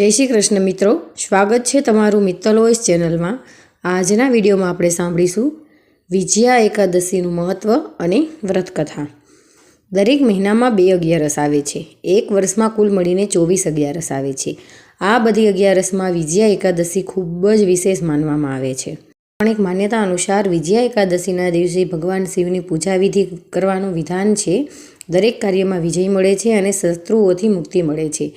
જય શ્રી કૃષ્ણ મિત્રો. સ્વાગત છે તમારું મિત્તલ વોઇસ ચેનલમાં. આજના વિડીયોમાં આપણે સાંભળીશું વિજયા એકાદશીનું મહત્ત્વ અને વ્રતકથા. દરેક મહિનામાં બે અગિયારસ આવે છે. એક વર્ષમાં કુલ મળીને ચોવીસ અગિયારસ આવે છે. આ બધી અગિયારસમાં વિજયા એકાદશી ખૂબ જ વિશેષ માનવામાં આવે છે. પણ એક માન્યતા અનુસાર વિજયા એકાદશીના દિવસે ભગવાન શિવની પૂજા વિધિ કરવાનું વિધાન છે. દરેક કાર્યમાં વિજય મળે છે અને શત્રુઓથી મુક્તિ મળે છે.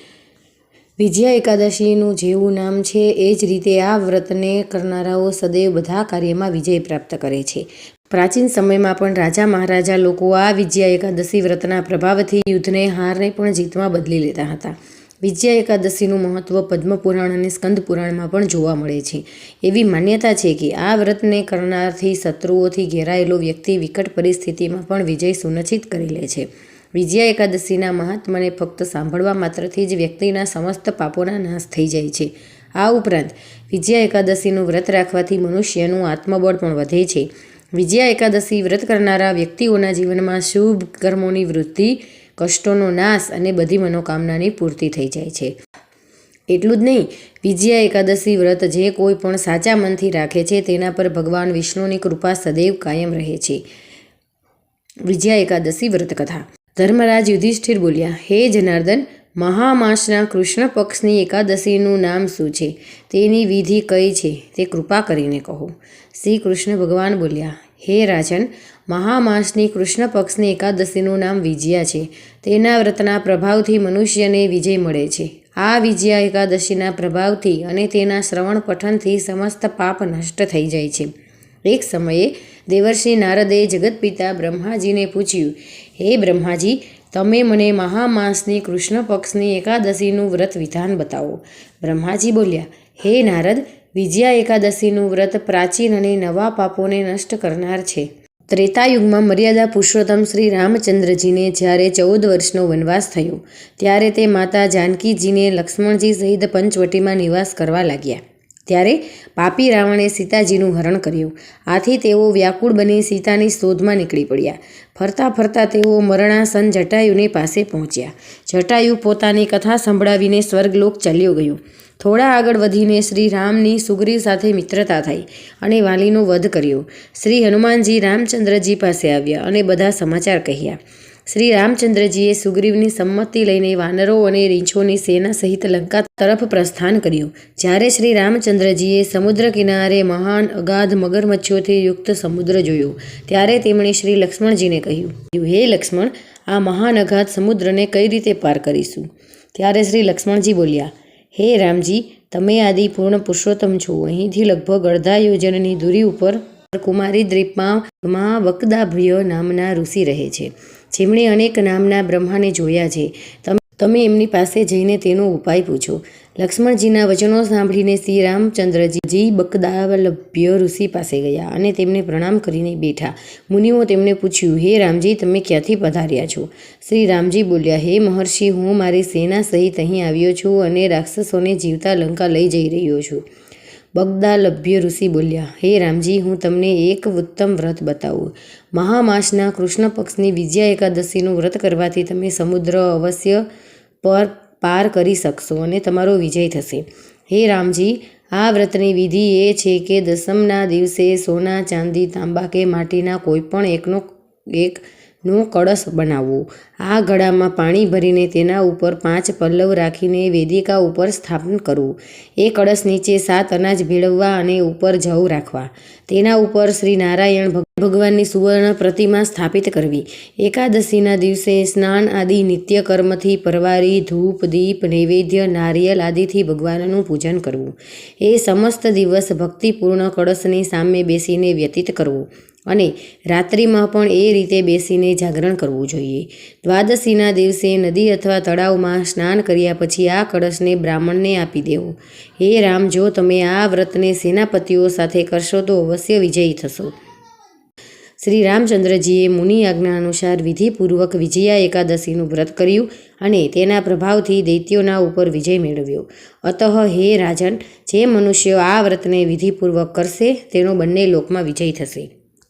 વિજયા એકાદશીનું જેવું નામ છે, એ જ રીતે આ વ્રતને કરનારાઓ સદૈવ બધા કાર્યમાં વિજય પ્રાપ્ત કરે છે. પ્રાચીન સમયમાં પણ રાજા મહારાજા લોકો આ વિજયા એકાદશી વ્રતના પ્રભાવથી યુદ્ધને હારને પણ જીતમાં બદલી લેતા હતા. વિજયા એકાદશીનું મહત્ત્વ પદ્મપુરાણ અને સ્કંદ પુરાણમાં પણ જોવા મળે છે. એવી માન્યતા છે કે આ વ્રતને કરનારથી શત્રુઓથી ઘેરાયેલો વ્યક્તિ વિકટ પરિસ્થિતિમાં પણ વિજય સુનિશ્ચિત કરી લે છે. વિજયા એકાદશીના મહાત્મને ફક્ત સાંભળવા માત્રથી જ વ્યક્તિના સમસ્ત પાપોના નાશ થઈ જાય છે. આ ઉપરાંત, વિજયા એકાદશીનું વ્રત રાખવાથી મનુષ્યનું આત્મબળ પણ વધે છે. વિજયા એકાદશી વ્રત કરનારા વ્યક્તિઓના જીવનમાં શુભ કર્મોની વૃદ્ધિ, કષ્ટોનો નાશ અને બધી મનોકામનાની પૂર્તિ થઈ જાય છે. એટલું જ નહીં, વિજયા એકાદશી વ્રત જે કોઈ પણ સાચા મનથી રાખે છે તેના પર ભગવાન વિષ્ણુની કૃપા સદૈવ કાયમ રહે છે. વિજયા એકાદશી વ્રત કથા ધર્મરાજ યુધિષ્ઠિર બોલ્યા, હે જનાર્દન, મહામાસના કૃષ્ણ પક્ષની એકાદશીનું નામ શું છે? તેની વિધિ કઈ છે? તે કૃપા કરીને કહો. શ્રી કૃષ્ણ ભગવાન બોલ્યા, હે રાજન, મહામાસની કૃષ્ણ પક્ષની એકાદશીનું નામ વિજયા છે. તેના વ્રતના પ્રભાવથી મનુષ્યને વિજય મળે છે. આ વિજયા એકાદશીના પ્રભાવથી અને તેના શ્રવણ પઠનથી સમસ્ત પાપ નષ્ટ થઈ જાય છે. એક સમયે દેવર્ષિ નારદે જગતપિતા બ્રહ્માજીને પૂછ્યું, હે બ્રહ્માજી, તમે મને મહામાસની કૃષ્ણ પક્ષની એકાદશીનું વ્રત વિધાન બતાવો. બ્રહ્માજી બોલ્યા, હે નારદ, વિજયા એકાદશીનું વ્રત પ્રાચીન અને નવા પાપોને નષ્ટ કરનાર છે. ત્રેતાયુગમાં મર્યાદા પુરુષોત્તમ શ્રી રામચંદ્રજીને જ્યારે ચૌદ વર્ષનો વનવાસ થયો, ત્યારે તે માતા જાનકીજીને લક્ષ્મણજી સહિત પંચવટીમાં નિવાસ કરવા લાગ્યા. ત્યારે પાપી રાવણે સીતાજીનું હરણ કર્યું. આથી તેઓ વ્યાકુળ બની સીતાની શોધમાં નીકળી પડ્યા. ફરતા ફરતા તેઓ મરણાસન જટાયુની પાસે પહોંચ્યા. જટાયુ પોતાની કથા સંભળાવીને સ્વર્ગલોક ચાલ્યો ગયો. થોડા આગળ વધીને શ્રી રામની સુગ્રીવ સાથે મિત્રતા થઈ અને વાલીનો વધ કર્યો. શ્રી હનુમાનજી રામચંદ્રજી પાસે આવ્યા અને બધા સમાચાર કહ્યા. શ્રી રામચંદ્રજીએ સુગ્રીવની સંમતિ લઈને વાનરો અને રીંછોની સેના સહિત લંકા તરફ પ્રસ્થાન કર્યું. જ્યારે શ્રી રામચંદ્રજીએ સમુદ્ર કિનારે મહાન અગાધ મગરમચ્છોથી યુક્ત સમુદ્ર જોયો, ત્યારે તેમણે શ્રી લક્ષ્મણજીને કહ્યું, હે લક્ષ્મણ, આ મહાન અગાધ સમુદ્રને કઈ રીતે પાર કરીશું? ત્યારે શ્રી લક્ષ્મણજી બોલ્યા, હે રામજી, તમે આદિ પૂર્ણ પુરુષોત્તમ છો. અહીંથી લગભગ અડધા યોજનની દૂરી ઉપર કુમારી દ્વીપમાં વકદાભ્ય નામના ઋષિ રહે છે. જેમણે અનેક નામના બ્રહ્માને જોયા છે. તમે એમની પાસે જઈને તેનો ઉપાય પૂછો. લક્ષ્મણજીના વચનો સાંભળીને શ્રી રામચંદ્રજી બકદાવલભ્ય ઋષિ પાસે ગયા અને તેમને પ્રણામ કરીને બેઠા. મુનિઓ તેમને પૂછ્યું, હે રામજી, તમે ક્યાંથી પધાર્યા છો? શ્રી રામજી બોલ્યા, હે મહર્ષિ, હું મારી સેના સહિત અહીં આવ્યો છું અને રાક્ષસોને જીવતા લંકા લઈ જઈ રહ્યો છું. બગદાલભ્ય ઋષિ બોલ્યા, હે રામજી, હું તમને એક ઉત્તમ વ્રત બતાવું. મહામાસના કૃષ્ણ પક્ષની વિજયા એકાદશીનું વ્રત કરવાથી તમે સમુદ્ર અવશ્ય પર પાર કરી શકશો અને તમારો વિજય થશે. હે રામજી, આ વ્રતની વિધિ એ છે કે દસમના દિવસે સોના, ચાંદી તાંબા કે માટીના કોઈ પણ એકનો, એક નો કળશ બનાવવો. આ ગળામાં પાણી ભરીને તેના ઉપર પાંચ પલ્લવ રાખીને વેદિકા ઉપર સ્થાપન કરવું. એ કળશ નીચે સાત અનાજ ભેળવવા અને ઉપર જવ રાખવા. તેના ઉપર શ્રી નારાયણ ભગવાનની સુવર્ણ પ્રતિમા સ્થાપિત કરવી. એકાદશીના દિવસે સ્નાન આદિ નિત્ય કર્મથી પરવારી ધૂપ, દીપ, નૈવેદ્ય, નારિયેલ આદિથી ભગવાનનું પૂજન કરવું. એ સમસ્ત દિવસ ભક્તિપૂર્ણ કળશની સામે બેસીને વ્યતીત કરવું. અને રાત્રિમાં પણ એ રીતે બેસીને જાગરણ કરવું જોઈએ. દ્વાદશીના દિવસે નદી અથવા તળાવમાં સ્નાન કર્યા પછી આ કળશને બ્રાહ્મણને આપી દેવો. હે રામ, જો તમે આ વ્રતને સેનાપતિઓ સાથે કરશો તો અવશ્ય વિજયી થશો. શ્રી રામચંદ્રજીએ મુનિ આજ્ઞા અનુસાર વિધિપૂર્વક વિજયા એકાદશીનું વ્રત કર્યું અને તેના પ્રભાવથી દૈત્યોના ઉપર વિજય મેળવ્યો. અતઃ હે રાજન, જે મનુષ્યો આ વ્રતને વિધિપૂર્વક કરશે તેનો બંને લોકમાં વિજય થશે.